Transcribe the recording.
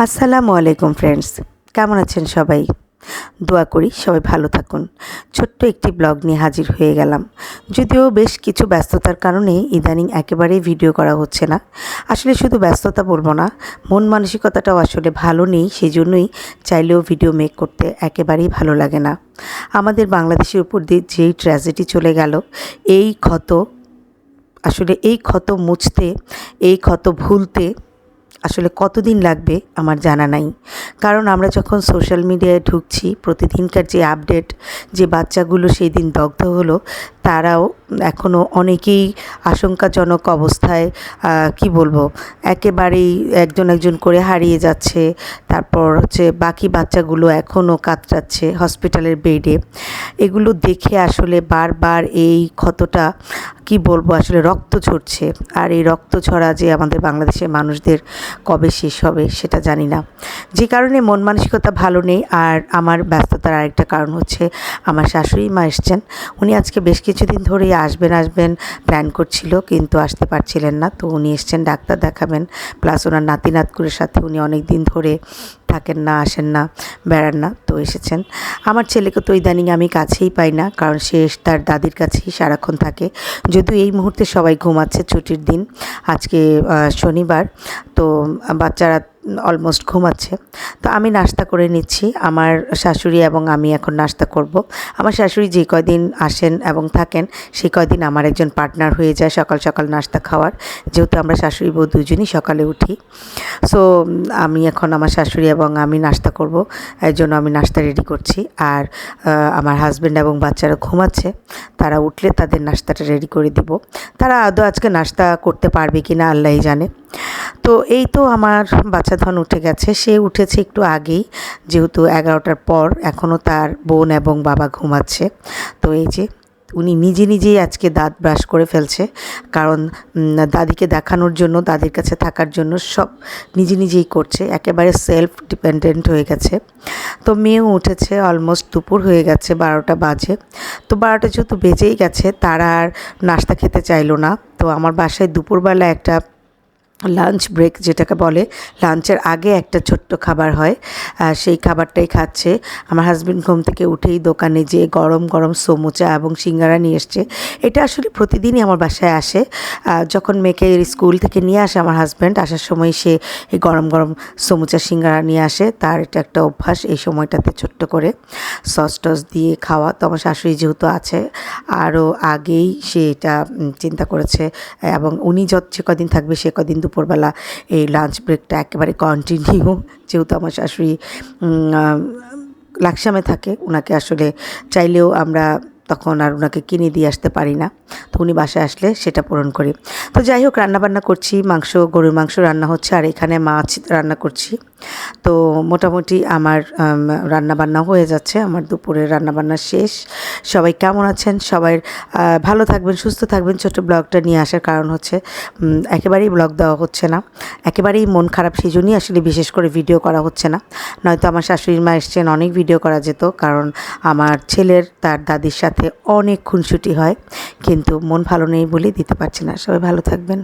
আসসালামু আলাইকুম ফ্রেন্ডস কেমন আছেন সবাই? দোয়া করি সবাই ভালো থাকুন। ছোট্ট একটি ব্লগ নিয়ে হাজির হয়ে গেলাম। যদিও বেশ কিছু ব্যস্ততার কারণে ইদানিং একেবারেই ভিডিও করা হচ্ছে না। আসলে শুধু ব্যস্ততা বলব না, মন মানসিকতাটাও আসলে ভালো নেই সেই জন্যই চাইলেও ভিডিও মেক করতে একেবারেই ভালো লাগে না। আমাদের বাংলাদেশের উপর দিয়ে যেই ট্র্যাজেডি চলে গেল, এই ক্ষত, আসলে এই ক্ষত মুছতে, এই ক্ষত ভুলতে আসলে কতদিন লাগবে আমার জানা নাই। কারণ আমরা যখন সোশ্যাল মিডিয়ায় ঢুকছি, প্রতিদিনকার যে আপডেট যে বাচ্চাগুলো সেই দিন দগ্ধ হলো, তারাও এখনও অনেকেই আশঙ্কাজনক অবস্থায় কি বলব, একেবারেই একজন একজন করে হারিয়ে যাচ্ছে। তারপর হচ্ছে বাকি বাচ্চাগুলো এখনও কাতরাচ্ছে হসপিটালের বেডে এগুলো দেখে আসলে বারবার এই ক্ষতটা কি বলব, আসলে রক্ত ঝরছে। আর এই রক্ত ছড়া যে আমাদের বাংলাদেশের মানুষদের কবে শেষ হবে সেটা জানি না। যে কারণে মন মানসিকতা ভালো নেই। আর আমার ব্যস্ততার আরেকটা কারণ হচ্ছে আমার শাশুড়ি মা এসছেন। উনি আজকে বেশ কিছুদিন ধরেই আসবেন আসবেন, প্ল্যান করছিল, কিন্তু আসতে পারছিলেন না। তো উনি এসছেন, ডাক্তার দেখাবেন। প্লাস ওনার নাতি নাতকুরের সাথে উনি অনেক দিন ধরে থাকেন না, আসেন না, বেড়ান না, তো এসেছেন। আমার ছেলেকে তো ইদানিং আমি কাছেই পাই না, কারণ সে তার দাদির কাছেই সারাক্ষণ থাকে। যদিও এই মুহূর্তে সবাই ঘুমাচ্ছে ছুটির দিন, আজকে শনিবার, তো বাচ্চারা অলমোস্ট ঘুমাচ্ছে। তো আমি নাস্তা করে নিচ্ছি। আমার শাশুড়ি এবং আমি এখন নাস্তা করব। আমার শাশুড়ি যে কয়দিন আসেন এবং থাকেন, সেই কয়দিন আমার একজন পার্টনার হয়ে যায় সকাল সকাল নাস্তা খাওয়ার। যেহেতু আমরা শাশুড়ি বউ দুজনই সকালে উঠি। সো আমি এখন আমার শাশুড়ি এবং আমি নাস্তা করব। এর জন্য আমি নাস্তা রেডি করছি। আর আমার হাজব্যান্ড এবং বাচ্চারা ঘুমাচ্ছে। তারা উঠলে তাদের নাস্তাটা রেডি করে দিব। তারা আদৌ আজকে নাস্তা করতে পারবে কি না আল্লাহই জানে। তো এই তো আমার বাচ্চা ধন উঠে গেছে। সে উঠেছে একটু আগেই, যেহেতু এগারোটার পর এখনও তার বোন এবং বাবা ঘুমাচ্ছে। তো এই যে উনি নিজে নিজেই আজকে দাঁত ব্রাশ করে ফেলছে, কারণ দাদিকে দেখানোর জন্য, দাদির কাছে থাকার জন্য সব নিজে নিজেই করছে। একেবারে সেলফ ডিপেন্ডেন্ট হয়ে গেছে। তো মেয়েও উঠেছে অলমোস্ট দুপুর হয়ে গেছে, বারোটা বাজে। তো বারোটা যেহেতু বেজেই গেছে, তারা আর নাস্তা খেতে চাইলো না। তো আমার বাসায় দুপুরবেলা একটা লাঞ্চ ব্রেক যেটাকে বলে লাঞ্চের আগে একটা ছোট্ট খাবার হয় সেই খাবারটাই খাচ্ছে। আমার হাজব্যান্ড ঘুম থেকে উঠেই দোকানে যেয়ে গরম গরম সমুচা এবং সিঙ্গারা নিয়ে এসছে। এটা আসলে প্রতিদিনই আমার বাসায় আসে। যখন মেয়েকে স্কুল থেকে নিয়ে আসে আমার হাজব্যান্ড আসার সময় সে এই গরম গরম সমুচা সিঙ্গারা নিয়ে আসে। তার এটা একটা অভ্যাস এই সময়টাতে ছোট্ট করে। সস টস দিয়ে খাওয়া তো আমার শাশুড়ি যেহেতু আছে, আরও আগেই সে এটা চিন্তা করেছে। এবং উনি যত যে কদিন থাকবে সে কদিন দুপুরবেলা এই লাঞ্চ ব্রেকটা একেবারে কন্টিনিউ যেহেতু আমার শাশুড়ি লাকসামে থাকে ওনাকে আসলে চাইলেও আমরা তখন আর ওনাকে কিনে দিয়ে আসতে পারি না। তো উনি বাসায় আসলে সেটা পূরণ করি। তো যাই হোক রান্নাবান্না করছি, মাংস, গরুর মাংস রান্না হচ্ছে, আর এখানে মাছ রান্না করছি। তো মোটামুটি আমার রান্নাবান্না হয়ে যাচ্ছে, আমার দুপুরের রান্নাবান্না শেষ। সবাই কেমন আছেন? সবাই ভালো থাকবেন, সুস্থ থাকবেন। ছোট ব্লগটা নিয়ে আসার কারণ হচ্ছে একেবারেই ব্লগ দেওয়া হচ্ছে না। একেবারেই মন খারাপ সেই জন্যই আসলে বিশেষ করে ভিডিও করা হচ্ছে না। নয়তো আমার শাশুড়ির মা এসছেন, অনেক ভিডিও করা যেত, কারণ আমার ছেলের, তার দাদির সাথে অনেক খুনসুটি হয়। কিন্তু মন ভালো নেই বলে দিতে পারছি না। সবাই ভালো থাকবেন।